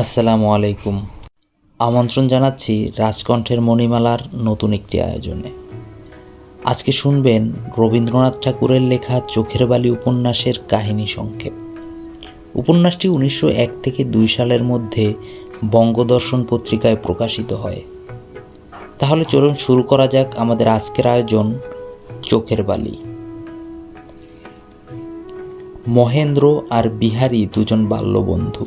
আসসালামু আলাইকুম। আমন্ত্রণ জানাচ্ছি রাজকণ্ঠের মণিমালার নতুন একটি আয়োজনে। আজকে শুনবেন রবীন্দ্রনাথ ঠাকুরের লেখা চোখের বালি উপন্যাসের কাহিনী সংক্ষেপ। উপন্যাসটি উনিশশো এক থেকে দুই সালের মধ্যে বঙ্গদর্শন পত্রিকায় প্রকাশিত হয়। তাহলে চলুন শুরু করা যাক আমাদের আজকের আয়োজন চোখের বালি। মহেন্দ্র আর বিহারী দুজন বাল্যবন্ধু।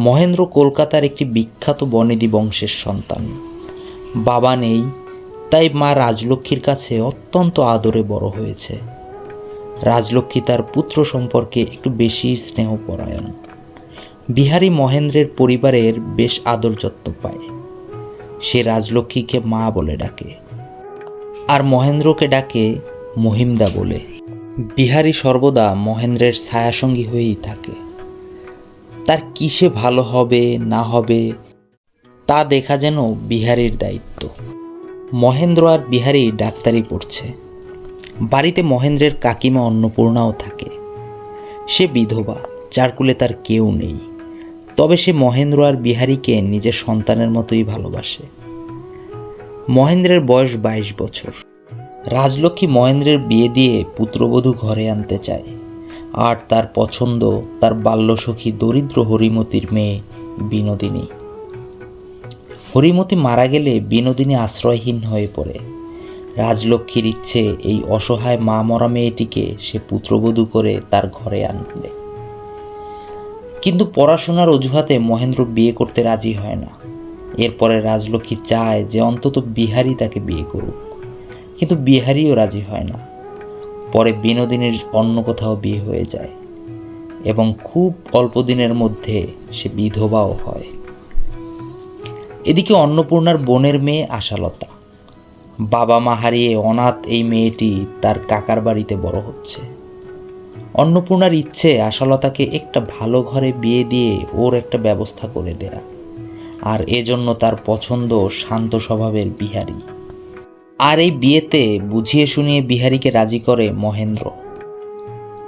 মহেন্দ্র কলকাতার একটি বিখ্যাত বনেদি বংশের সন্তান। বাবা নেই, তাই মা রাজলক্ষ্মীর কাছে অত্যন্ত আদরে বড় হয়েছে। রাজলক্ষ্মী তার পুত্র সম্পর্কে একটু বেশি স্নেহপরায়ণ। বিহারী মহেন্দ্রের পরিবারের বেশ আদর যত্ন পায়। সে রাজলক্ষ্মীকে মা বলে ডাকে, আর মহেন্দ্রকে ডাকে মহিমদা বলে। বিহারী সর্বদা মহেন্দ্রের ছায়াসঙ্গী হয়েই থাকে। তার কিসে ভালো হবে, না হবে, তা দেখা যেন বিহারীর দায়িত্ব। মহেন্দ্র আর বিহারী ডাক্তারি পড়ছে। বাড়িতে মহেন্দ্রের কাকিমা অন্নপূর্ণাও থাকে। সে বিধবা, যার কুলে তার কেউ নেই। তবে সে মহেন্দ্র আর বিহারীকে নিজের সন্তানের মতোই ভালোবাসে। মহেন্দ্রের বয়স বাইশ বছর। রাজলক্ষ্মী মহেন্দ্রের বিয়ে দিয়ে পুত্রবধূ ঘরে আনতে চায়। আর তার পছন্দ, তার বাল্যসখী দরিদ্র হরিমতির মেয়ে বিনোদিনী। হরিমতি মারা গেলে বিনোদিনী আশ্রয়হীন হয়ে পড়ে। রাজলক্ষ্মীর ইচ্ছে এই অসহায় মা মরা মেয়েটিকে সে পুত্রবধূ করে তার ঘরে আনবে কিন্তু পড়াশোনার অজুহাতে মহেন্দ্র বিয়ে করতে রাজি হয় না। এরপরে রাজলক্ষ্মী চায় যে অন্তত বিহারী তাকে বিয়ে করুক। কিন্তু বিহারিও রাজি হয় না। পরে বিনোদিনীর অন্য কোথাও বিয়ে হয়ে যায় এবং খুব অল্প দিনের মধ্যে সে বিধবাও হয়। এদিকে অন্নপূর্ণার বোনের মেয়ে আশালতা। বাবা মা হারিয়ে অনাথ এই মেয়েটি তার কাকার বাড়িতে বড় হচ্ছে। অন্নপূর্ণার ইচ্ছে আশালতাকে একটা ভালো ঘরে বিয়ে দিয়ে ওর একটা ব্যবস্থা করে দেয়া। আর এজন্য তার পছন্দ শান্ত স্বভাবের বিহারী। আর এই বিয়েতে বুঝিয়ে শুনিয়ে বিহারীকে রাজি করে মহেন্দ্র।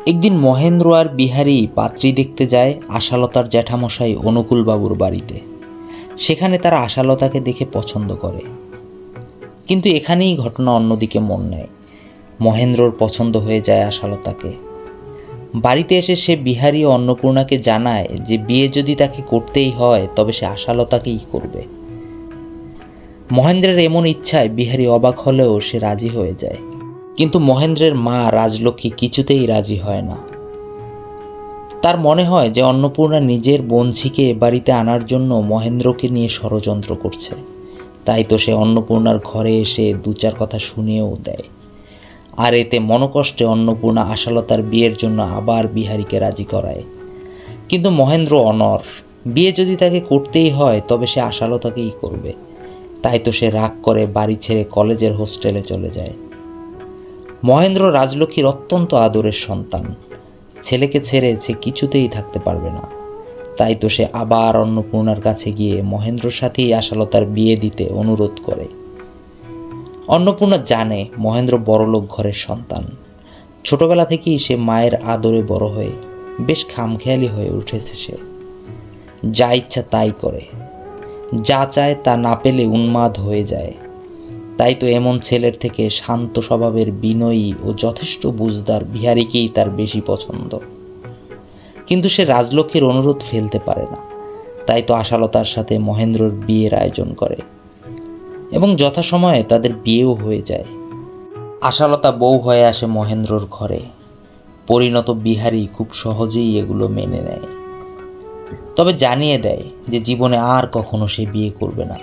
একদিন মহেন্দ্র আর বিহারী পাত্রী দেখতে যায় আশালতার জ্যাঠামশাই অনুকূলবাবুর বাড়িতে। সেখানে তারা আশালতাকে দেখে পছন্দ করে। কিন্তু এখানেই ঘটনা অন্যদিকে মন নেয়। মহেন্দ্রর পছন্দ হয়ে যায় আশালতাকে। বাড়িতে এসে সে বিহারী অন্নপূর্ণাকে জানায় যে বিয়ে যদি তাকে করতেই হয়, তবে সে আশালতাকেই করবে। মহেন্দ্রের এমন ইচ্ছায় বিহারী অবাক হলেও সে রাজি হয়ে যায়। কিন্তু মহেন্দ্রের মা রাজলক্ষ্মী কিছুতেই রাজি হয় না। তার মনে হয় যে অন্নপূর্ণা নিজের বঞ্ঝিকে বাড়িতে আনার জন্য মহেন্দ্রকে নিয়ে ষড়যন্ত্র করছে। তাই তো সে অন্নপূর্ণার ঘরে এসে দু চার কথা শুনিয়েও দেয়। আর এতে মনকষ্টে অন্নপূর্ণা আশালতার বিয়ের জন্য আবার বিহারীকে রাজি করায়। কিন্তু মহেন্দ্র অনর। বিয়ে যদি তাকে করতেই হয়, তবে সে আশালতাকেই করবে। তাই তো সে রাগ করে বাড়ি ছেড়ে কলেজের হোস্টেলে চলে যায়। মহেন্দ্র রাজলক্ষ্মীর অত্যন্ত আদরের সন্তান। ছেলেকে ছেড়ে সে কিছুতেই থাকতে পারবে না। তাই তো সে আবার অন্নপূর্ণার কাছে গিয়ে মহেন্দ্রর সাথেই আশালতার বিয়ে দিতে অনুরোধ করে। অন্নপূর্ণা জানে মহেন্দ্র বড়লোক ঘরের সন্তান। ছোটবেলা থেকেই সে মায়ের আদরে বড় হয়ে বেশ খামখেয়ালি হয়ে উঠেছে সে। যা ইচ্ছা তাই করে। যা চায় তা না পেলে উন্মাদ হয়ে যায়। তাই তো এমন ছেলের থেকে শান্ত স্বভাবের বিনয়ী ও যথেষ্ট বুঝদার বিহারীকেই তার বেশি পছন্দ। কিন্তু সে রাজলক্ষ্মীর অনুরোধ ফেলতে পারে না। তাই তো আশালতার সাথে মহেন্দ্রর বিয়ের আয়োজন করে এবং যথাসময়ে তাদের বিয়েও হয়ে যায়। আশালতা বউ হয়ে আসে মহেন্দ্রর ঘরে। পরিণত বিহারী খুব সহজেই এগুলো মেনে নেয়। তবে জানিয়ে দেয় যে জীবনে আর কখনো সে বিয়ে করবে না।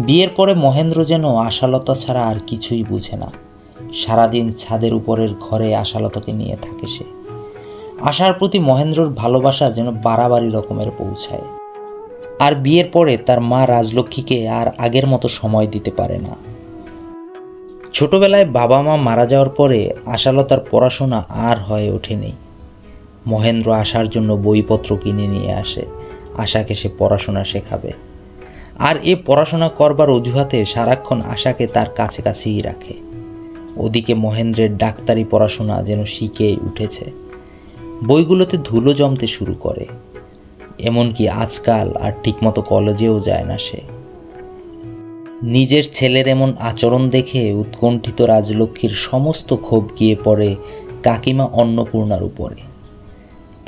বিয়ের পরে মহেন্দ্র যেন আশালতা ছাড়া আর কিছুই বুঝে না। সারাদিন ছাদের উপরের ঘরে আশালতাকে নিয়ে থাকে সে। আশার প্রতি মহেন্দ্রর ভালোবাসা যেন বাড়াবাড়ি রকমের পৌঁছায়। আর বিয়ের পরে তার মা রাজলক্ষ্মীকে আর আগের মতো সময় দিতে পারে না। ছোটবেলায় বাবা মা মারা যাওয়ার পরে আশালতার পড়াশোনা আর হয়ে ওঠেনি। মহেন্দ্র আশার জন্য বইপত্র কিনে নিয়ে আসে। আশাকে সে পড়াশোনা শেখাবে। আর এ পড়াশোনা করবার অজুহাতে সারাক্ষণ আশাকে তার কাছে কাছেই রাখে। ওদিকে মহেন্দ্রের ডাক্তারি পড়াশোনা যেন শিখে উঠেছে। বইগুলোতে ধুলো জমতে শুরু করে। এমনকি আজকাল আর ঠিকমতো কলেজেও যায় না সে। নিজের ছেলের এমন আচরণ দেখে উৎকণ্ঠিত রাজলক্ষ্মীর সমস্ত ক্ষোভ গিয়ে পড়ে কাকিমা অন্নপূর্ণার উপরে।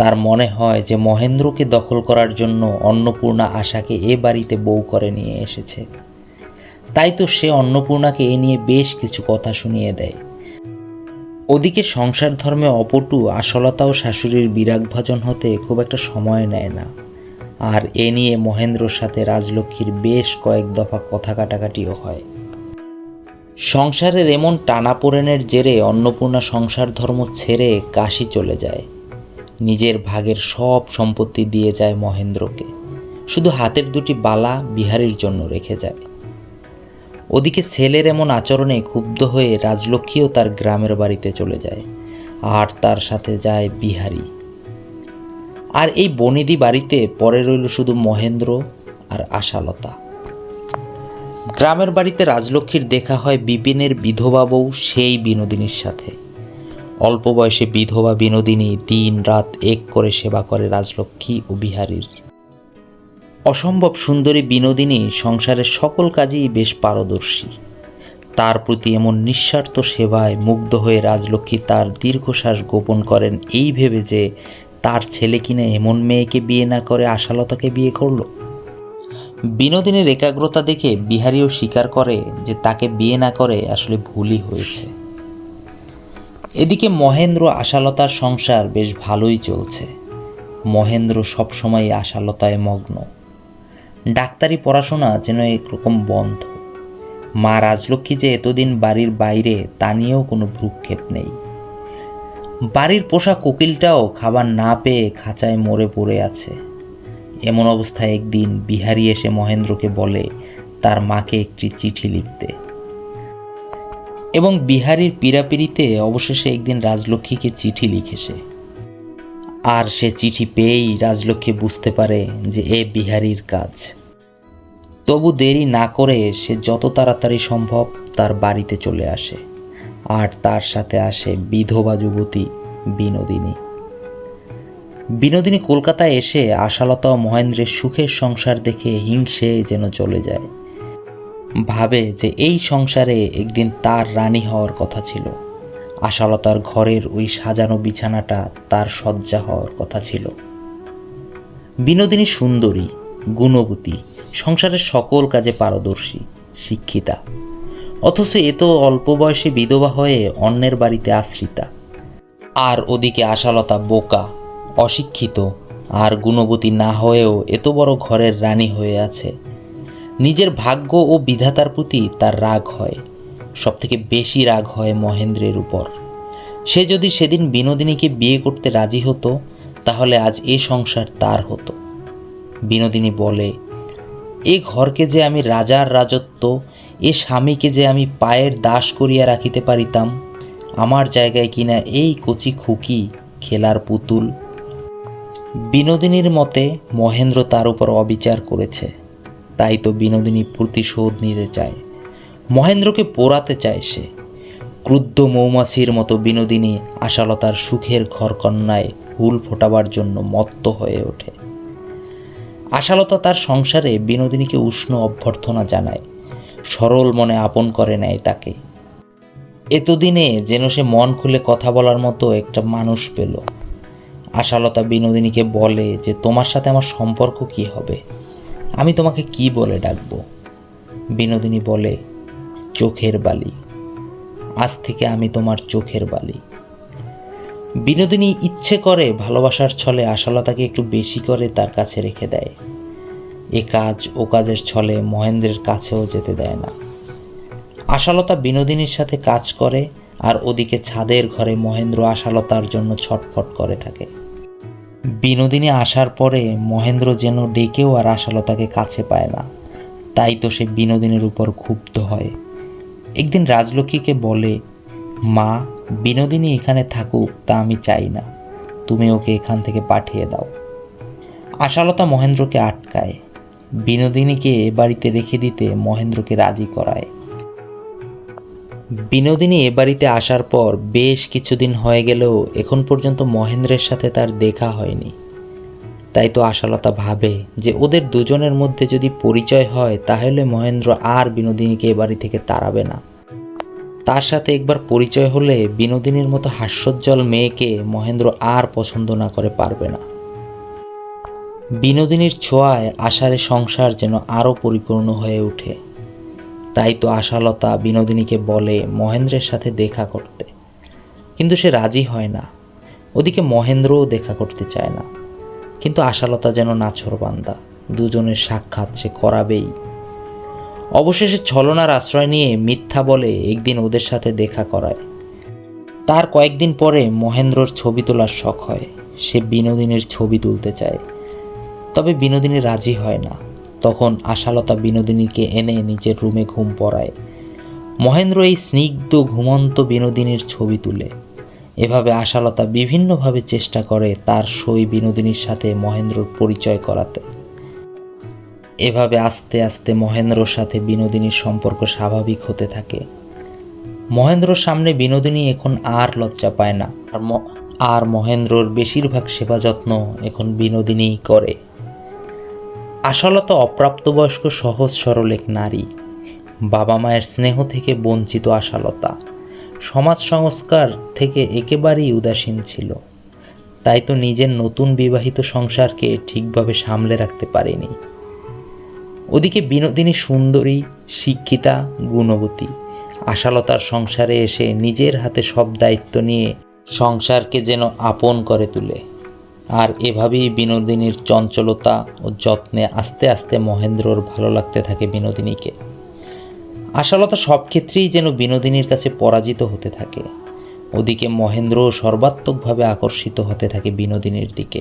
তার মনে হয় যে মহেন্দ্রকে দখল করার জন্য অন্নপূর্ণা আশাকে এ বাড়িতে বউ করে নিয়ে এসেছে। তাই তো সে অন্নপূর্ণাকে এ নিয়ে বেশ কিছু কথা শুনিয়ে দেয়। ওদিকে সংসার ধর্মে অপটু আশলতা ও শাশুড়ির বিরাগভাজন হতে খুব একটা সময় নেয় না। আর এ নিয়ে মহেন্দ্রর সাথে রাজলক্ষ্মীর বেশ কয়েক দফা কথা কাটাকাটিও হয়। সংসারের এমন টানাপোড়েনের জেরে অন্নপূর্ণা সংসার ধর্ম ছেড়ে কাশি চলে যায়। নিজের ভাগের সব সম্পত্তি দিয়ে যায় মহেন্দ্রকে। শুধু হাতের দুটি বালা বিহারীর জন্য রেখে যায়। ওদিকে ছেলের এমন আচরণে ক্ষুব্ধ হয়ে রাজলক্ষ্মীও তার গ্রামের বাড়িতে চলে যায়, আর তার সাথে যায় বিহারী। আর এই বনিদি বাড়িতে পরে রইল শুধু মহেন্দ্র আর আশালতা। গ্রামের বাড়িতে রাজলক্ষ্মীর দেখা হয় বিপিনের বিধবা বউ সেই বিনোদিনীর সাথে। অল্প বয়সে বিধবা বিনোদিনী দিন রাত এক করে সেবা করে রাজলক্ষ্মী ও বিহারীর। অসম্ভব সুন্দরী বিনোদিনী সংসারের সকল কাজেই বেশ পারদর্শী। তার প্রতি এমন নিঃস্বার্থ সেবায় মুগ্ধ হয়ে রাজলক্ষ্মী তার দীর্ঘশ্বাস গোপন করেন এই ভেবে যে তার ছেলে কিনা এমন মেয়েকে বিয়ে না করে আশালতাকে বিয়ে করল। বিনোদিনীর একাগ্রতা দেখে বিহারীও স্বীকার করে যে তাকে বিয়ে না করে আসলে ভুলই হয়েছে। এদিকে মহেন্দ্র আশালতার সংসার বেশ ভালোই চলছে। মহেন্দ্র সবসময় আশালতায় মগ্ন। ডাক্তারি পড়াশোনা যেন একরকম বন্ধ। মা রাজলক্ষ্মী যে এতদিন বাড়ির বাইরে, তা নিয়েও কোনো ভ্রুক্ষেপ নেই। বাড়ির পোষা কোকিলটাও খাবার না পেয়ে খাঁচায় মরে পড়ে আছে। এমন অবস্থায় একদিন বিহারি এসে মহেন্দ্রকে বলে, তার মাকে একটি চিঠি লিখতে। এবং বিহারীর পীড়াপিড়িতে অবশেষে একদিন রাজলক্ষ্মীকে চিঠি লিখেছে আর সে চিঠি পেয়েই রাজলক্ষ্মী বুঝতে পারে যে এ বিহারীর কাজ। তবু দেরি না করে সে যত তাড়াতাড়ি সম্ভব তার বাড়িতে চলে আসে, আর তার সাথে আসে বিধবা যুবতী বিনোদিনী। বিনোদিনী কলকাতায় এসে আশালতা ও মহেন্দ্রের সুখের সংসার দেখে হিংসে যেন চলে যায়। ভাবে যে এই সংসারে একদিন তার রানী হওয়ার কথা ছিল। আশালতার ঘরের ওই সাজানো বিছানাটা তার শয্যা হওয়ার কথা ছিল। বিনোদিনী সুন্দরী, গুণবতী, সংসারের সকল কাজে পারদর্শী, শিক্ষিতা। অথচ এ তো অল্প বয়সে বিধবা হয়ে অন্যের বাড়িতে আশ্রিতা। আর ওদিকে আশালতা বোকা, অশিক্ষিত, আর গুণবতী না হয়েও এত বড় ঘরের রানী হয়ে আছে। নিজের ভাগ্য ও বিধাতার প্রতি তার রাগ হয়, সবথেকে বেশি রাগ হয় মহেন্দ্রের উপর। সে যদি সেদিন বিনোদিনীকে বিয়ে করতে রাজি হতো, তাহলে আজ এ সংসার তার হতো। বিনোদিনী বলে, এ ঘরকে যে আমি রাজার রাজত্ব, এ স্বামীকে যে আমি পায়ের দাস করিয়া রাখিতে পারিতাম, আমার জায়গায় কিনা এই কচি খুকি খেলার পুতুল। বিনোদিনীর মতে মহেন্দ্র তার উপর অবিচার করেছে। তাই তো বিনোদিনী প্রতিশোধ নিতে চায়। মহেন্দ্রকে পোড়াতে চায় সে। ক্রুদ্ধ মৌমাছির মতো বিনোদিনী আশালতার সুখের ঘরকন্যায় হুল ফোটাবার জন্য মত্ত হয়ে ওঠে। আশালতা তার সংসারে বিনোদিনীকে উষ্ণ অভ্যর্থনা জানায়। সরল মনে আপন করে নেয় তাকে। এতদিনে যেন সে মন খুলে কথা বলার মতো একটা মানুষ পেল। আশালতা বিনোদিনীকে বলে যে, তোমার সাথে আমার সম্পর্ক কি হবে? আমি তোমাকে কি বলে ডাকবো? বিনোদিনী বলে, চোখের বালি। আজ থেকে আমি তোমার চোখের বালি। বিনোদিনী ইচ্ছে করে ভালোবাসার ছলে আশালতাকে একটু বেশি করে তার কাছে রেখে দেয়। এ কাজ, ও কাজের ছলে মহেন্দ্রের কাছেও যেতে দেয় না। আশালতা বিনোদিনীর সাথে কাজ করে আর ওদিকে ছাদের ঘরে মহেন্দ্র আশালতার জন্য ছটফট করে থাকে। বিনোদিনী আসার পরে মহেন্দ্র যেন ডেকেও আর আশালতাকে কাছে পায় না। তাই তো সে বিনোদিনীর উপর ক্ষুব্ধ হয়। একদিন রাজলক্ষ্মীকে বলে, মা, বিনোদিনী এখানে থাকুক, তা আমি চাই না। তুমি ওকে এখান থেকে পাঠিয়ে দাও। আশালতা মহেন্দ্রকে আটকায়। বিনোদিনীকে এ বাড়িতে রেখে দিতে মহেন্দ্রকে রাজি করায়। বিনোদিনী এ বাড়িতে আসার পর বেশ কিছুদিন হয়ে গেলেও এখন পর্যন্ত মহেন্দ্রের সাথে তার দেখা হয়নি। তাই তো আশালতা ভাবে যে ওদের দুজনের মধ্যে যদি পরিচয় হয়, তাহলে মহেন্দ্র আর বিনোদিনীকে এ বাড়ি থেকে তাড়াবে না। তার সাথে একবার পরিচয় হলে বিনোদিনীর মতো হাস্যোজ্জ্বল মেয়েকে মহেন্দ্র আর পছন্দ না করে পারবে না। বিনোদিনীর ছোঁয়ায় আশারে সংসার যেন আরও পরিপূর্ণ হয়ে ওঠে। তাই তো আশালতা বিনোদিনীকে বলে মহেন্দ্রের সাথে দেখা করতে। কিন্তু সে রাজি হয় না। ওদিকে মহেন্দ্রও দেখা করতে চায় না। কিন্তু আশালতা যেন নাছরবান্দা, দুজনের সাক্ষাৎ সে করাবেই। অবশেষে ছলনার আশ্রয় নিয়ে মিথ্যা বলে একদিন ওদের সাথে দেখা করায়। তার কয়েকদিন পরে মহেন্দ্রর ছবি তোলার শখ হয়। সে বিনোদিনীর ছবি তুলতে চায়। তবে বিনোদিনী রাজি হয় না। তখন আশালতা বিনোদিনীকে এনে নিজের রুমে ঘুম পড়ায় মহেন্দ্র এই স্নিগ্ধ, ঘুমন্ত বিনোদিনীর ছবি তুলে। এভাবে আশালতা বিভিন্নভাবে চেষ্টা করে তার সই বিনোদিনীর সাথে মহেন্দ্রর পরিচয় করাতে। এভাবে আস্তে আস্তে মহেন্দ্রর সাথে বিনোদিনীর সম্পর্ক স্বাভাবিক হতে থাকে। মহেন্দ্রর সামনে বিনোদিনী এখন আর লজ্জা পায় না। আর মহেন্দ্রর বেশিরভাগ সেবা যত্ন এখন বিনোদিনীই করে। আশালতা অপ্রাপ্তবয়স্ক সহজ সরল এক নারী। বাবা মায়ের স্নেহ থেকে বঞ্চিত আশালতা। সমাজ সংস্কার থেকে একেবারেই উদাসীন ছিল। তাই তো নিজের নতুন বিবাহিত সংসারকে ঠিকভাবে সামলে রাখতে পারেনি। ওদিকে বিনোদিনী সুন্দরী, শিক্ষিতা, গুণবতী। আশালতার সংসারে এসে নিজের হাতে সব দায়িত্ব নিয়ে সংসারকে যেন আপন করে তোলে। আর এভাবেই বিনোদিনীর চঞ্চলতা ও যত্নে আস্তে আস্তে মহেন্দ্রর ভালো লাগতে থাকে বিনোদিনীকে। আশালতা সব ক্ষেত্রেই যেন বিনোদিনীর কাছে পরাজিত হতে থাকে। ওদিকে মহেন্দ্রও সর্বাত্মকভাবে আকর্ষিত হতে থাকে বিনোদিনীর দিকে।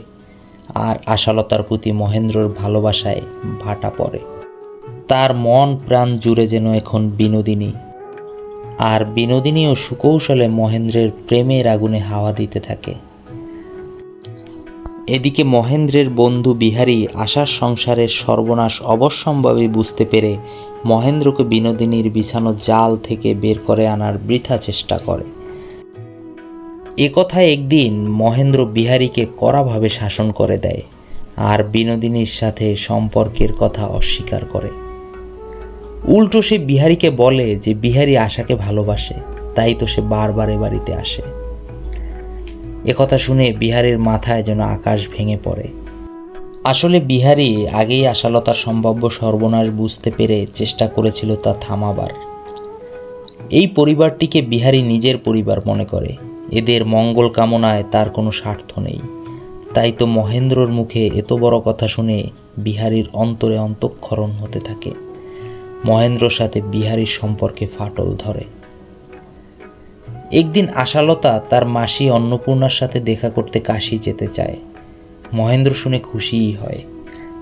আর আশালতার প্রতি মহেন্দ্রর ভালোবাসায় ভাটা পড়ে। তার মন প্রাণ জুড়ে যেন এখন বিনোদিনী। আর বিনোদিনী ও সুকৌশলে মহেন্দ্রের প্রেমের আগুনে হাওয়া দিতে থাকে। এদিকে মহেন্দ্রের বন্ধু বিহারী আশার সংসারের সর্বনাশ অবশ্যম্ভাবী বুঝতে পেরে মহেন্দ্রকে বিনোদিনীর বিছানো জাল থেকে বের করে আনার বৃথা চেষ্টা করে। এ কথা একদিন মহেন্দ্র বিহারীকে কড়াভাবে শাসন করে দেয় আর বিনোদিনীর সাথে সম্পর্কের কথা অস্বীকার করে। উল্টো সে বিহারীকে বলে যে বিহারী আশাকে ভালোবাসে, তাই তো সে বারবার এ বাড়িতে আসে। একথা শুনে বিহারীর মাথায় যেন আকাশ ভেঙে পড়ে। আসলে বিহারি আগেই আশালতার সম্ভাব্য সর্বনাশ বুঝতে পেরে চেষ্টা করেছিল তা থামাবার। এই পরিবারটিকে বিহারি নিজের পরিবার মনে করে। এদের মঙ্গল কামনায় তার কোনো স্বার্থ নেই। তাই তো মহেন্দ্রর মুখে এত বড় কথা শুনে বিহারীর অন্তরে অন্তঃক্ষরণ হতে থাকে। মহেন্দ্রর সাথে বিহারীর সম্পর্কে ফাটল ধরে। একদিন আশালতা তার মাসি অন্নপূর্ণার সাথে দেখা করতে কাশি যেতে চায়। মহেন্দ্র শুনে খুশিই হয়।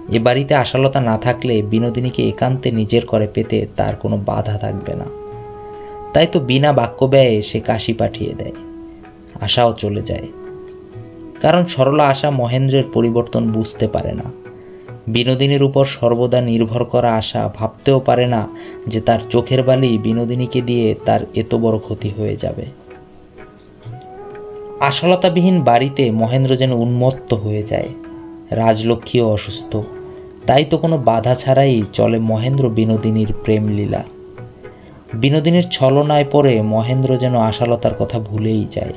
এ বাড়িতে আশালতা না থাকলে বিনোদিনীকে একান্তে নিজের করে পেতে তার কোনো বাধা থাকবে না। তাই তো বিনা বাক্য ব্যয়ে সে কাশি পাঠিয়ে দেয়। আশাও চলে যায়। কারণ সরলা আশা মহেন্দ্রের পরিবর্তন বুঝতে পারে না। বিনোদিনীর উপর সর্বদা নির্ভর করা আশা ভাবতেও পারে না যে তার চোখের বালি বিনোদিনীকে দিয়ে তার এত বড় ক্ষতি হয়ে যাবে। আশালতাবিহীন বাড়িতে মহেন্দ্র যেন উন্মত্ত হয়ে যায়। রাজলক্ষ্মীও অসুস্থ। তাই তো কোনো বাধা ছাড়াই চলে মহেন্দ্র বিনোদিনীর প্রেম লীলা বিনোদিনীর ছলনায় পড়ে মহেন্দ্র যেন আশালতার কথা ভুলেই যায়।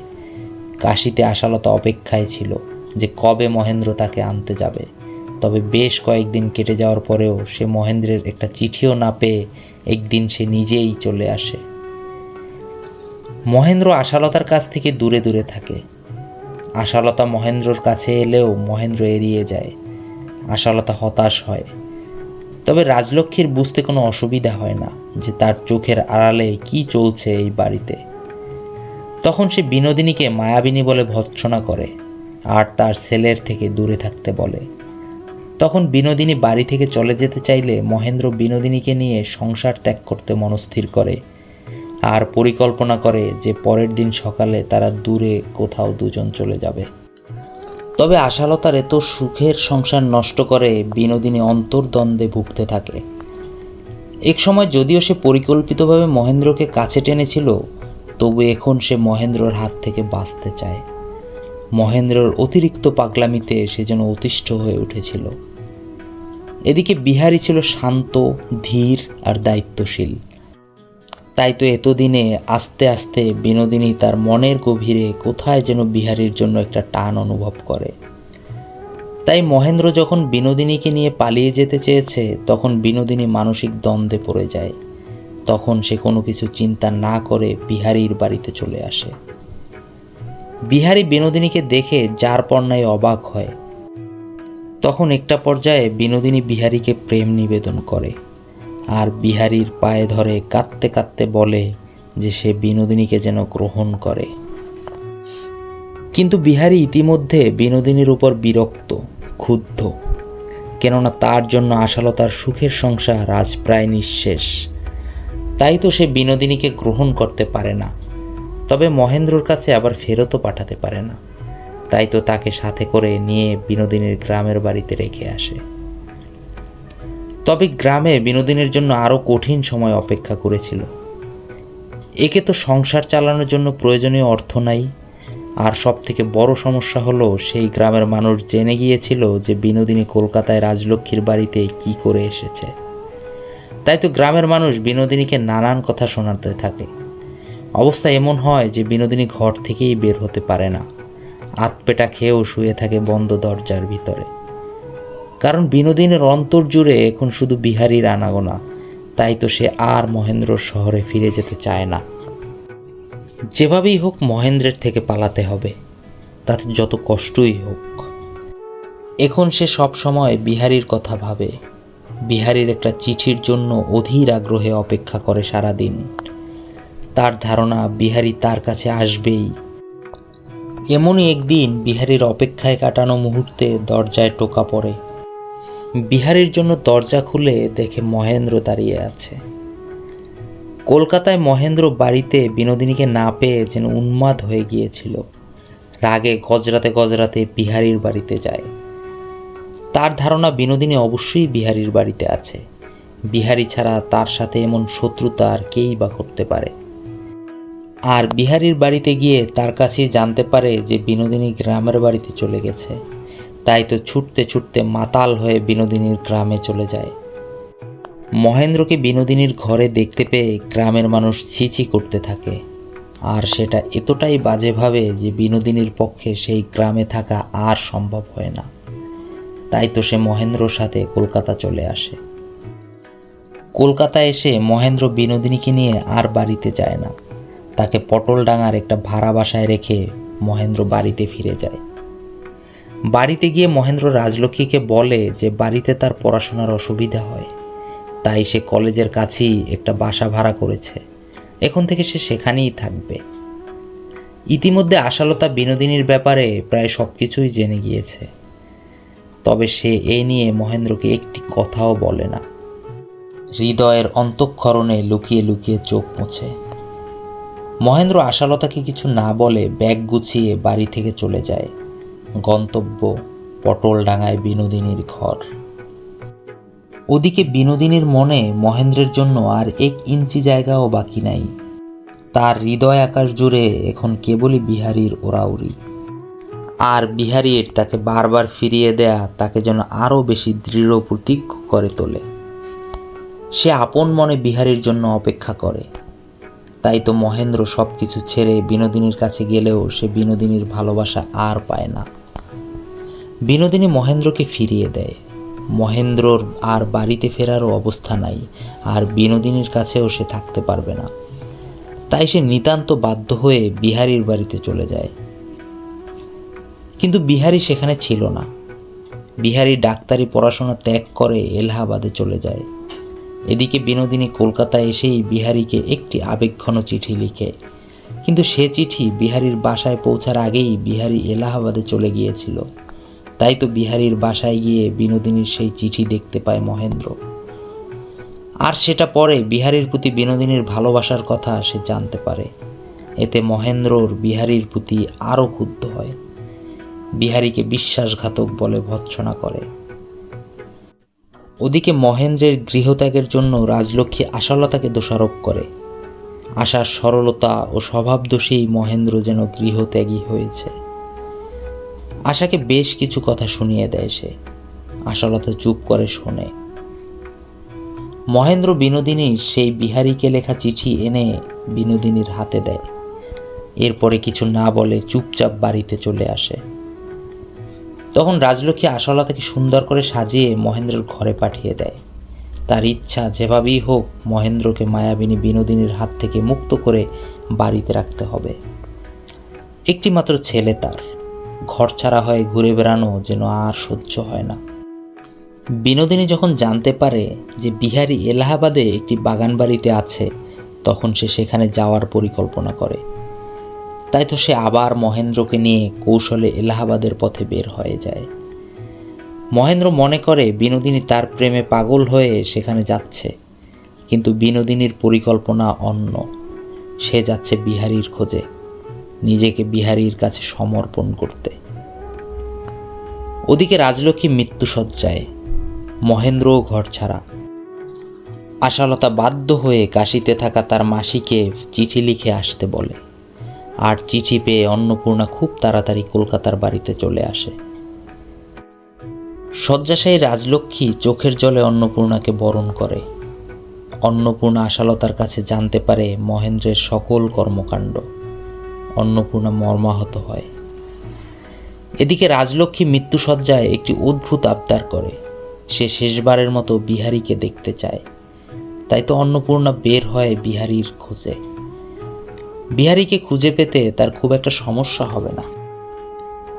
কাশিতে আশালতা অপেক্ষায় ছিল যে কবে মহেন্দ্র তাকে আনতে যাবে। তবে বেশ কয়েকদিন কেটে যাওয়ার পরেও সে মহেন্দ্রের একটা চিঠিও না পেয়ে একদিন সে নিজেই চলে আসে। মহেন্দ্র আশালতার কাছ থেকে দূরে দূরে থাকে। আশালতা মহেন্দ্রর কাছে এলেও মহেন্দ্র এড়িয়ে যায়। আশালতা হতাশ হয়। তবে রাজলক্ষ্মীর বুঝতে কোনো অসুবিধা হয় না যে তার চোখের আড়ালে কি চলছে এই বাড়িতে। তখন সে বিনোদিনীকে মায়াবিনী বলে ভৎসনা করে, আর তার ছেলের থেকে দূরে থাকতে বলে। তখন বিনোদিনী বাড়ি থেকে চলে যেতে চাইলে মহেন্দ্র বিনোদিনীকে নিয়ে সংসার ত্যাগ করতে মনস্থির করে আর পরিকল্পনা করে যে পরের দিন সকালে তারা দূরে কোথাও দুজন চলে যাবে। তবে আশালতার এত সুখের সংসার নষ্ট করে বিনোদিনী অন্তর্দ্বন্দ্বে ভুগতে থাকে। এক সময় যদিও সে পরিকল্পিতভাবে মহেন্দ্রকে কাছে টেনেছিল, তবু এখন সে মহেন্দ্রর হাত থেকে বাঁচতে চায়। মহেন্দ্রর অতিরিক্ত পাগলামিতে সে যেন অতিষ্ঠ হয়ে উঠেছিল। এদিকে বিহারি ছিল শান্ত, ধীর আর দায়িত্বশীল। তাই তো এতদিনে আস্তে আস্তে বিনোদিনী তার মনের গভীরে কোথায় যেন বিহারীর জন্য একটা টান অনুভব করে। তাই মহেন্দ্র যখন বিনোদিনীকে নিয়ে পালিয়ে যেতে চেয়েছে, তখন বিনোদিনী মানসিক দ্বন্দ্বে পড়ে যায়। তখন সে কোনো কিছু চিন্তা না করে বিহারীর বাড়িতে চলে আসে। বিহারী বিনোদিনীকে দেখে যার পর্যায়ে অবাক হয়। তখন একটা পর্যায়ে বিনোদিনী বিহারীকে প্রেম নিবেদন করে আর বিহারীর পায়ে ধরে কাঁদতে কাঁদতে বলে যে সে বিনোদিনীকে যেন গ্রহণ করে। কিন্তু বিহারি ইতিমধ্যে বিনোদিনীর উপর বিরক্ত, ক্ষুব্ধ। কেননা তার জন্য আশালতার সুখের সংসার আজ প্রায় নিঃশেষ। তাই তো সে বিনোদিনীকে গ্রহণ করতে পারে না, তবে মহেন্দ্রর কাছে আবার ফেরতও পাঠাতে পারে না। তাই তো তাকে সাথে করে নিয়ে বিনোদিনীর গ্রামের বাড়িতে রেখে আসে। তবে গ্রামে বিনোদিনীর জন্য আরও কঠিন সময় অপেক্ষা করেছিল। একে তো সংসার চালানোর জন্য প্রয়োজনীয় অর্থ নাই, আর সব থেকে বড় সমস্যা হলো সেই গ্রামের মানুষ জেনে গিয়েছিল যে বিনোদিনী কলকাতায় রাজলক্ষ্মীর বাড়িতে কি করে এসেছে। তাই তো গ্রামের মানুষ বিনোদিনীকে নানান কথা শোনাতে থাকে। অবস্থা এমন হয় যে বিনোদিনী ঘর থেকেই বের হতে পারে না। আতপেটা খেয়েও শুয়ে থাকে বন্ধ দরজার ভিতরে। কারণ বিনোদিনের অন্তর জুড়ে এখন শুধু বিহারীর আনাগোনা, তাই তো সে আর মহেন্দ্র শহরে ফিরে যেতে চায় না। যেভাবেই হোক মহেন্দ্রের থেকে পালাতে হবে, তাতে যত কষ্টই হোক। এখন সে সব সময় বিহারীর কথা ভাবে। বিহারীর একটা চিঠির জন্য অধীর আগ্রহে অপেক্ষা করে সারাদিন। তার ধারণা বিহারী তার কাছে আসবেই। এমনই একদিন বিহারীর অপেক্ষায় কাটানো মুহূর্তে দরজায় টোকা পড়ে। বিহারীর জন্য দরজা খুলে দেখে মহেন্দ্র দাঁড়িয়ে আছে। কলকাতায় মহেন্দ্র বাড়িতে বিনোদিনীকে না পেয়ে যেন উন্মাদ হয়ে গিয়েছিল। রাগে গজরাতে গজরাতে বিহারীর বাড়িতে যায়। তার ধারণা বিনোদিনী অবশ্যই বিহারীর বাড়িতে আছে। বিহারি ছাড়া তার সাথে এমন শত্রুতা আর কেই বা করতে পারে। আর বিহারীর বাড়িতে গিয়ে তার কাছেই জানতে পারে যে বিনোদিনী গ্রামের বাড়িতে চলে গেছে। তাই তো ছুটতে ছুটতে মাতাল হয়ে বিনোদিনীর গ্রামে চলে যায়। মহেন্দ্রকে বিনোদিনীর ঘরে দেখতে পেয়ে গ্রামের মানুষ ছিচি করতে থাকে। আর সেটা এতটাই বাজেভাবে যে বিনোদিনীর পক্ষে সেই গ্রামে থাকা আর সম্ভব হয় না। তাই তো সে মহেন্দ্রর সাথে কলকাতা চলে আসে। কলকাতা এসে মহেন্দ্র বিনোদিনীকে নিয়ে আর বাড়িতে যায় না। তাকে পটলডাঙার একটা ভাড়া বাসায় রেখে মহেন্দ্র বাড়িতে ফিরে যায়। বাড়িতে গিয়ে মহেন্দ্র রাজলক্ষ্মীকে বলে যে বাড়িতে তার পড়াশোনার অসুবিধা হয়। তাই সে কলেজের কাছেই একটা বাসা ভাড়া করেছে। এখন থেকে সে সেখানেই থাকবে। ইতিমধ্যে আশালতা বিনোদিনীর ব্যাপারে প্রায় সব কিছুই জেনে গিয়েছে। তবে সে এ নিয়ে মহেন্দ্রকে একটি কথাও বলে না। হৃদয়ের অন্তঃক্ষরণে লুকিয়ে লুকিয়ে চোখ মুছে। মহেন্দ্র আশালতাকে কিছু না বলে ব্যাগ গুছিয়ে বাড়ি থেকে চলে যায়। গন্তব্য পটলডাঙায় বিনোদিনীর ঘর। ওদিকে বিনোদিনীর মনে মহেন্দ্রের জন্য আর এক ইঞ্চি জায়গাও বাকি নাই। তার হৃদয় আকাশ জুড়ে এখন কেবলই বিহারীর ওরাউরি। আর বিহারীর তাকে বারবার ফিরিয়ে দেয়া তাকে যেন আরও বেশি দৃঢ় প্রতিজ্ঞ করে তোলে। সে আপন মনে বিহারীর জন্য অপেক্ষা করে। তাই তো মহেন্দ্র সব কিছু ছেড়ে বিনোদিনীর কাছে গেলেও সে বিনোদিনীর ভালোবাসা আর পায় না। বিনোদিনী মহেন্দ্রকে ফিরিয়ে দেয়। মহেন্দ্রর আর বাড়িতে ফেরারও অবস্থা নাই, আর বিনোদিনীর কাছেও সে থাকতে পারবে না। তাই সে নিতান্ত বাধ্য হয়ে বিহারীর বাড়িতে চলে যায়। কিন্তু বিহারি সেখানে ছিল না। বিহারি ডাক্তারি পড়াশোনা ত্যাগ করে এলাহাবাদে চলে যায়। এদিকে বিনোদিনী কলকাতায় এসেই বিহারীকে একটি আবেগঘন চিঠি লিখে। কিন্তু সে চিঠি বিহারীর বাসায় পৌঁছার আগেই বিহারী এলাহাবাদে চলে গিয়েছিল। তাই তো বিহারীর বাসায় গিয়ে বিনোদিনীর সেই চিঠি দেখতে পায় মহেন্দ্র। আর সেটা পরে বিহারীর প্রতি বিনোদিনীর ভালোবাসার কথা সে জানতে পারে। এতে মহেন্দ্রর বিহারীর প্রতি আরও ক্ষুব্ধ হয়। বিহারীকে বিশ্বাসঘাতক বলে ভৎসনা করে। ওদিকে মহেন্দ্রের গৃহত্যাগের জন্য রাজলক্ষ্মী আশালতাকে দোষারোপ করে। আশার সরলতা ও স্বভাব স্বভাবদোষেই মহেন্দ্র যেন গৃহত্যাগী হয়েছে। আশাকে বেশ কিছু কথা শুনিয়ে দেয় সে। আশালতা চুপ করে শোনে। মহেন্দ্র বিনোদিনীর সেই বিহারীকে লেখা চিঠি এনে বিনোদিনীর হাতে দেয়। এরপরে কিছু না বলে চুপচাপ বাড়িতে চলে আসে। তখন রাজলক্ষ্মী আশালতাকে সুন্দর করে সাজিয়ে মহেন্দ্রের ঘরে পাঠিয়ে দেয়। তার ইচ্ছা যেভাবেই হোক মহেন্দ্রকে মায়াবিনী বিনোদিনীর হাত থেকে মুক্ত করে বাড়িতে রাখতে হবে। একটি মাত্র ছেলে তার। ঘর ছাড়া হয়ে ঘুরে বেড়ানো যেন আর সহ্য হয় না। বিনোদিনী যখন জানতে পারে যে বিহারি এলাহাবাদে একটি বাগান বাড়িতে আছে, তখন সে সেখানে যাওয়ার পরিকল্পনা করে। তাই তো সে আবার মহেন্দ্রকে নিয়ে কৌশলে এলাহাবাদের পথে বের হয়ে যায়। মহেন্দ্র মনে করে বিনোদিনী তার প্রেমে পাগল হয়ে সেখানে যাচ্ছে, কিন্তু বিনোদিনীর পরিকল্পনা অন্য। সে যাচ্ছে বিহারীর খোঁজে, নিজেকে বিহারীর কাছে সমর্পণ করতে। ওদিকে রাজলক্ষ্মী মৃত্যুসজ্জায়, মহেন্দ্রও ঘর ছাড়া। আশালতা বাধ্য হয়ে কাশিতে থাকা তার মাসিকে চিঠি লিখে আসতে বলে। আর চিঠি পেয়ে অন্নপূর্ণা খুব তাড়াতাড়ি কলকাতার বাড়িতে চলে আসে। শয্যাশায়ী রাজলক্ষ্মী চোখের জলে অন্নপূর্ণাকে বরণ করে। অন্নপূর্ণা আশালতার কাছে জানতে পারে মহেন্দ্রের সকল কর্মকাণ্ড। অন্নপূর্ণা মর্মাহত হয়। এদিকে রাজলক্ষ্মী মৃত্যুসজ্জায় একটি অদ্ভুত আবদার করে। সে শেষবারের মতো বিহারীকে দেখতে চায়। তাই তো অন্নপূর্ণা বের হয় বিহারীর খোঁজে। বিহারীকে খুঁজে পেতে তার খুব একটা সমস্যা হবে না।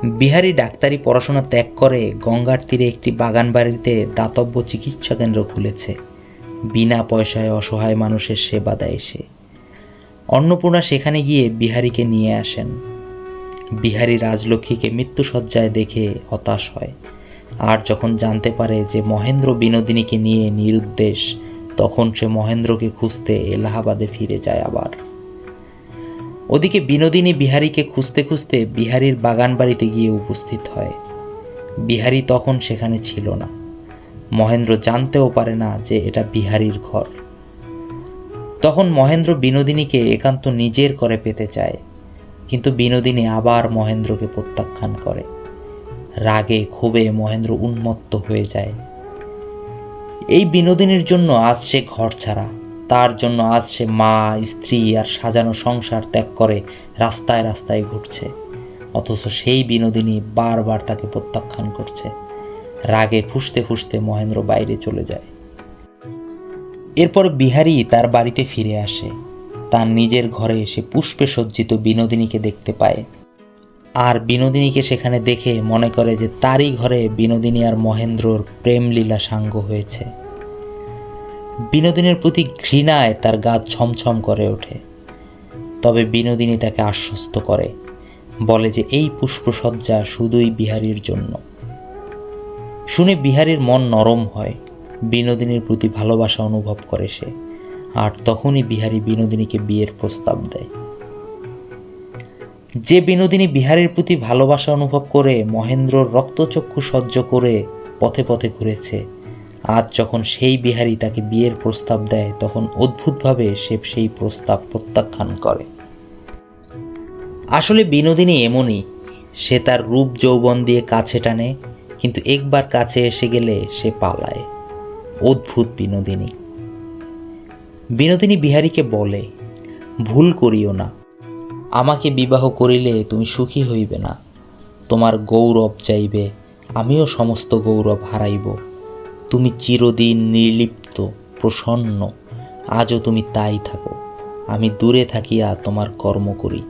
বিহারি ডাক্তারি পড়াশোনা ত্যাগ করে গঙ্গার তীরে একটি বাগান বাড়িতে দাতব্য চিকিৎসা কেন্দ্র খুলেছে। বিনা পয়সায় অসহায় মানুষের সেবা দেয় সে। অন্নপূর্ণা সেখানে গিয়ে বিহারীকে নিয়ে আসেন। বিহারী রাজলক্ষ্মীকে মৃত্যুসজ্জায় দেখে হতাশ হয়। আর যখন জানতে পারে যে মহেন্দ্র বিনোদিনীকে নিয়ে নিরুদ্দেশ, তখন সে মহেন্দ্রকে খুঁজতে এলাহাবাদে ফিরে যায় আবার। ওদিকে বিনোদিনী বিহারীকে খুঁজতে খুঁজতে বিহারীর বাগান বাড়িতে গিয়ে উপস্থিত হয়। বিহারী তখন সেখানে ছিল না। মহেন্দ্র জানতেও পারে না যে এটা বিহারীর ঘর। তখন মহেন্দ্র বিনোদিনীকে একান্ত নিজের করে পেতে চায়, কিন্তু বিনোদিনী আবার মহেন্দ্রকে প্রত্যাখ্যান করে। রাগে, ক্ষোভে মহেন্দ্র উন্মত্ত হয়ে যায়। এই বিনোদিনীর জন্য আজ সে ঘর ছাড়া তার জন্য আজ সে মা, স্ত্রী আর সাজানো সংসার ত্যাগ করে রাস্তায় রাস্তায় ঘুরছে। অথচ সেই বিনোদিনী বারবার তাকে প্রত্যাখ্যান করছে। রাগে ফুসতে ফুসতে মহেন্দ্র বাইরে চলে যায়। এরপর বিহারি তার বাড়িতে ফিরে আসে। তার নিজের ঘরে এসে পুষ্পে সজ্জিত বিনোদিনীকে দেখতে পায়। আর বিনোদিনীকে সেখানে দেখে মনে করে যে তারই ঘরে বিনোদিনী আর মহেন্দ্রর প্রেমলীলা সাঙ্গ হয়েছে। বিনোদিনীর প্রতি ঘৃণায় তার গা ছমছম করে ওঠে। তবে বিনোদিনী তাকে আশ্বস্ত করে, বলে যে এই পুষ্পসজ্জা শুধুই বিহারীর জন্য। শুনে বিহারীর মন নরম হয়, বিনোদিনীর প্রতি ভালোবাসা অনুভব করে সে, আর তখনই বিহারী বিনোদিনীকে বিয়ের প্রস্তাব দেয়। যে বিনোদিনী বিহারীর প্রতি ভালোবাসা অনুভব করে মহেন্দ্রর রক্তচক্ষু সহ্য করে পথে পথে ঘুরেছে আজ যখন সেই বিহারী তাকে বিয়ের প্রস্তাব দেয়, তখন অদ্ভুতভাবে সে সেই প্রস্তাব প্রত্যাখ্যান করে। আসলে বিনোদিনী এমনই, সে তার রূপ যৌবন দিয়ে কাছে টানে, কিন্তু একবার কাছে এসে গেলে সে পালায়। অদ্ভুত বিনোদিনী। বিনোদিনী বিহারীকে বলে, ভুল করিও না। আমাকে বিবাহ করিলে তুমি সুখী হইবে না। তোমার গৌরব চাইবে, আমিও সমস্ত গৌরব হারাইব। তুমি চিরদিন নির্লিপ্ত, প্রসন্ন। আজও তুমি তাই থাকো। আমি দূরে থাকিয়া তোমার কর্ম করি।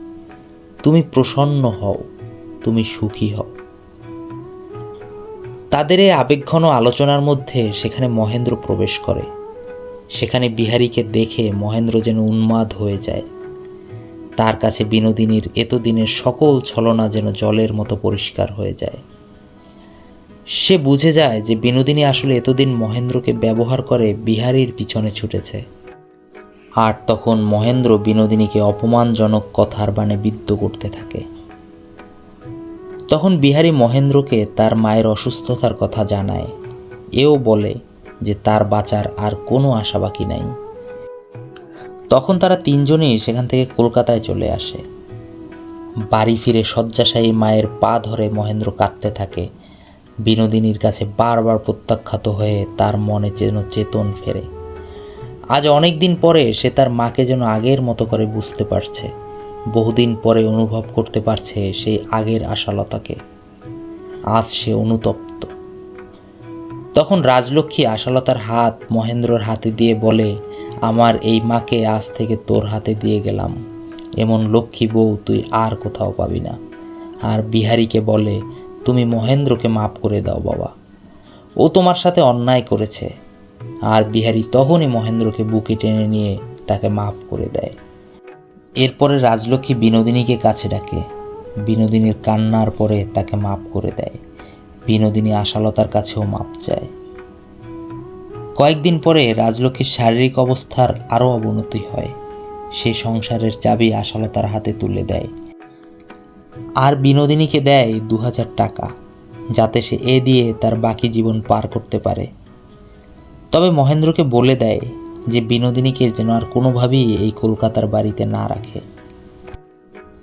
তুমি প্রসন্ন হও, তুমি সুখী হও। তাদের এই আবেগঘন আলোচনার মধ্যে সেখানে মহেন্দ্র প্রবেশ করে। সেখানে বিহারীকে দেখে মহেন্দ্র যেন উন্মাদ হয়ে যায়। তার কাছে বিনোদিনীর এতদিনের সকল ছলনা যেন জলের মতো পরিষ্কার হয়ে যায়। সে বুঝে যায় যে বিনোদিনী আসলে এতদিন মহেন্দ্রকে ব্যবহার করে বিহারীর পিছনে ছুটেছে। আর তখন মহেন্দ্র বিনোদিনীকে অপমানজনক কথার বাণে বিদ্ধ করতে থাকে। তখন বিহারী মহেন্দ্রকে তার মায়ের অসুস্থতার কথা জানায়। এও বলে যে তার বাঁচার আর কোনো আশা বাকি নাই। তখন তারা তিনজনই সেখান থেকে কলকাতায় চলে আসে। বাড়ি ফিরে শয্যাশায়ী মায়ের পা ধরে মহেন্দ্র কাঁদতে থাকে। বিনোদিনীর কাছে বারবার প্রত্যাখ্যাত হয়ে তার মনে যেন চেতন ফেরে। আজ অনেক দিন পরে সে তার মাকে যেন আগের মতো করে বুঝতে পারছে। বহুদিন পরে অনুভব করতে পারছে সেই আগের আশালতাকে। আজ সে অনুতপ্ত। তখন রাজলক্ষ্মী আশালতার হাত মহেন্দ্রর হাতে দিয়ে বলে, আমার এই মাকে আজ থেকে তোর হাতে দিয়ে গেলাম। এমন লক্ষ্মী বউ তুই আর কোথাও পাবি না। আর বিহারীকে বলে তুমি মহেন্দ্রকে মাপ করে দাও বাবা। ও তোমার সাথে অন্যায় করেছে। আর বিহারি তখনই মহেন্দ্রকে বুকে টেনে নিয়ে তাকে মাফ করে দেয়। এরপরে রাজলক্ষ্মী বিনোদিনীকে কাছে ডাকে। বিনোদিনীর কান্নার পরে তাকে মাফ করে দেয়। বিনোদিনী আশালতার কাছেও মাপ চায়। কয়েকদিন পরে রাজলক্ষ্মীর শারীরিক অবস্থার আরও অবনতি হয়। সে সংসারের চাবি আশালতার হাতে তুলে দেয়। আর বিনোদিনীকে দেয় দু হাজার টাকা, যাতে সে এ দিয়ে তার বাকি জীবন পার করতে পারে। তবে মহেন্দ্রকে বলে দেয় যে বিনোদিনীকে যেন আর কোনোভাবেই এই কলকাতার বাড়িতে না রাখে।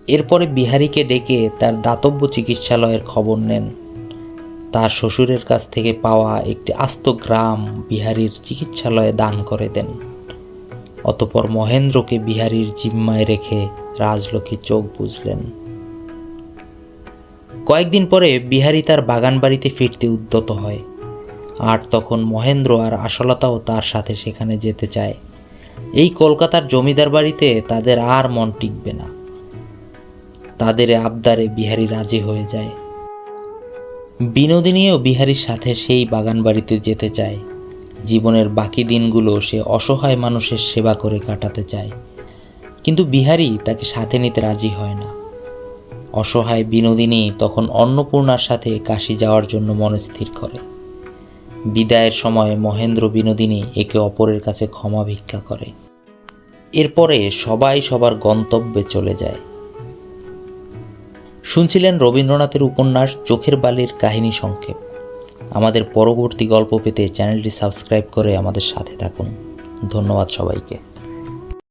এরপরে বিহারীকে ডেকে তার দাতব্য চিকিৎসালয়ের খবর নেন। তার শ্বশুরের কাছ থেকে পাওয়া একটি আস্ত গ্রাম বিহারীর চিকিৎসালয়ে দান করে দেন। অতপর মহেন্দ্রকে বিহারীর জিম্মায় রেখে রাজলক্ষ্মী চোখ বুঝলেন। কয়েকদিন পরে বিহারী তার বাগান বাড়িতে ফিরতে উদ্যত হয়। আর তখন মহেন্দ্র আর আশলতাও তার সাথে সেখানে যেতে চায়। এই কলকাতার জমিদার বাড়িতে তাদের আর মন টিকবে না। তাদের আবদারে বিহারী রাজি হয়ে যায়। বিনোদিনীও বিহারীর সাথে সেই বাগান বাড়িতে যেতে চায়। জীবনের বাকি দিনগুলো সে অসহায় মানুষের সেবা করে কাটাতে চায়। কিন্তু বিহারী তাকে সাথে নিতে রাজি হয় না। অসহায় বিনোদিনী তখন অন্নপূর্ণার সাথে কাশি যাওয়ার জন্য মনস্থির করে। বিদায়ের সময় মহেন্দ্র বিনোদিনী একে অপরের কাছে ক্ষমা ভিক্ষা করে। এরপরে সবাই সবার গন্তব্যে চলে যায়। শুনছিলেন রবীন্দ্রনাথের উপন্যাস চোখের বালির কাহিনী সংক্ষেপ। আমাদের পরবর্তী গল্প পেতে চ্যানেলটি সাবস্ক্রাইব করে আমাদের সাথে থাকুন। ধন্যবাদ সবাইকে।